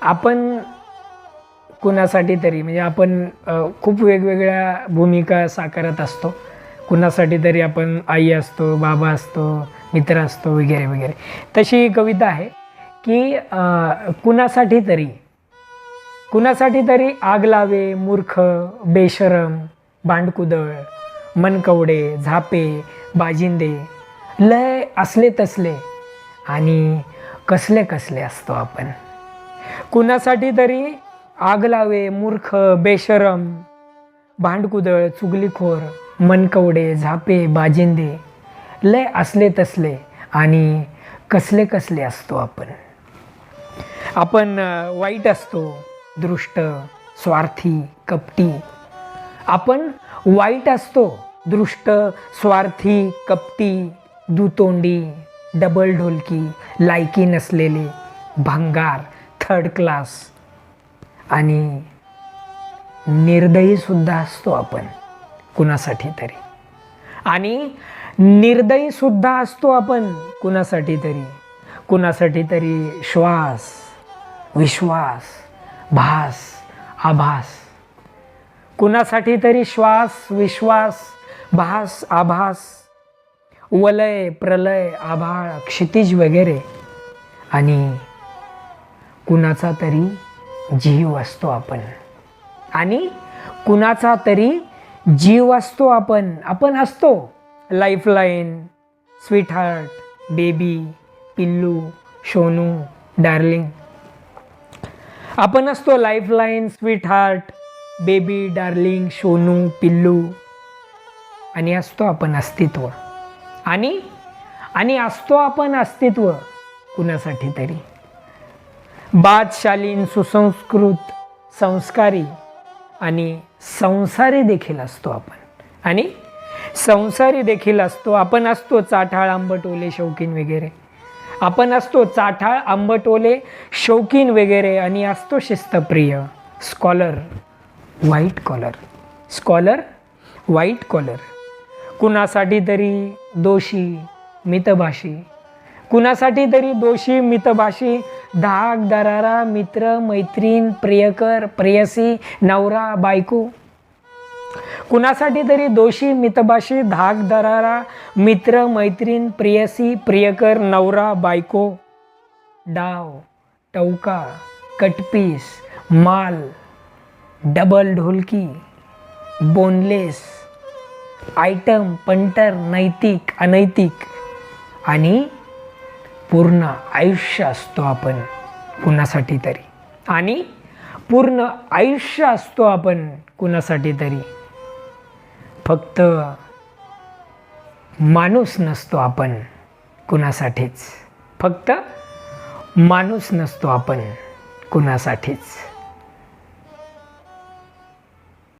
आपण कुणासाठी तरी म्हणजे आपण खूप वेगवेगळ्या भूमिका साकारत असतो. कुणासाठी तरी आपण आई असतो बाबा असतो मित्र असतो वगैरे वगैरे. तशी ही कविता आहे की कुणासाठी तरी कुणासाठी तरी आग लावे मूर्ख बेशरम भांडकुदळ मनकवडे झापे बाजिंदे. लय असले तसले आणि कसले कसले असतो आपण. कुणासाठी तरी आग लावे मूर्ख बेशरम भांडकुदळ चुगलीखोर मनकवडे झापे बाजिंदे. लय असले तसले आणि कसले कसले असतो आपण. आपण वाईट असतो दृष्ट स्वार्थी कपटी. आपण वाईट असतो दृष्ट स्वार्थी कपटी दुतोंडी डबल ढोलकी लायकी नसलेले भंगार थर्ड क्लास आणि निर्दयीसुद्धा असतो आपण कुणासाठी तरी. आणि निर्दयीसुद्धा असतो आपण कुणासाठी तरी. कुणासाठी तरी श्वास विश्वास भास आभास. कुणासाठी तरी श्वास विश्वास भास आभास वलय प्रलय आभाळ क्षितिज वगैरे. आणि कुणाचा तरी जीव असतो आपण. आणि कुणाचा तरी जीव असतो आपण आपण असतो. लाईफलाईन स्वीटहार्ट बेबी पिल्लू शोनू डार्लिंग आपण असतो लाईफलाईन स्वीटहार्ट बेबी डार्लिंग शोनू पिल्लू. आणि असतो आपण अस्तित्व. आणि आणि असतो आपण अस्तित्व कुणासाठी तरी. बादशालीन सुसंस्कृत संस्कारी आणि संसारी देखील असतो आपण. आणि संसारी देखील असतो. आपण असतो चाठाळ आंबटोले शौकीन वगैरे. आपण असतो चाठाळ आंबटोले शौकीन वगैरे आणि असतो शिस्तप्रिय scholar white collar. Scholar white collar. कुणासाठी तरी दोषी मितभाषी. कुणासाठी तरी दोषी मितभाषी धाक दरारा मित्र मैत्रीण प्रियकर प्रेयसी नवरा बायको. कुणासाठी तरी दोषी मितभाषी धाक दरारा मित्र मैत्रीण प्रियसी प्रियकर नवरा बायको. डाव टवका कटपीस माल डबल ढोलकी बोनलेस आयटम पंटर नैतिक अनैतिक आणि पूर्ण आयुष्य असतो आपण कुणासाठी तरी. आणि पूर्ण आयुष्य असतो आपण कुणासाठी तरी. फक्त माणूस नसतो आपण कुणासाठीच. फक्त माणूस नसतो आपण कुणासाठीच.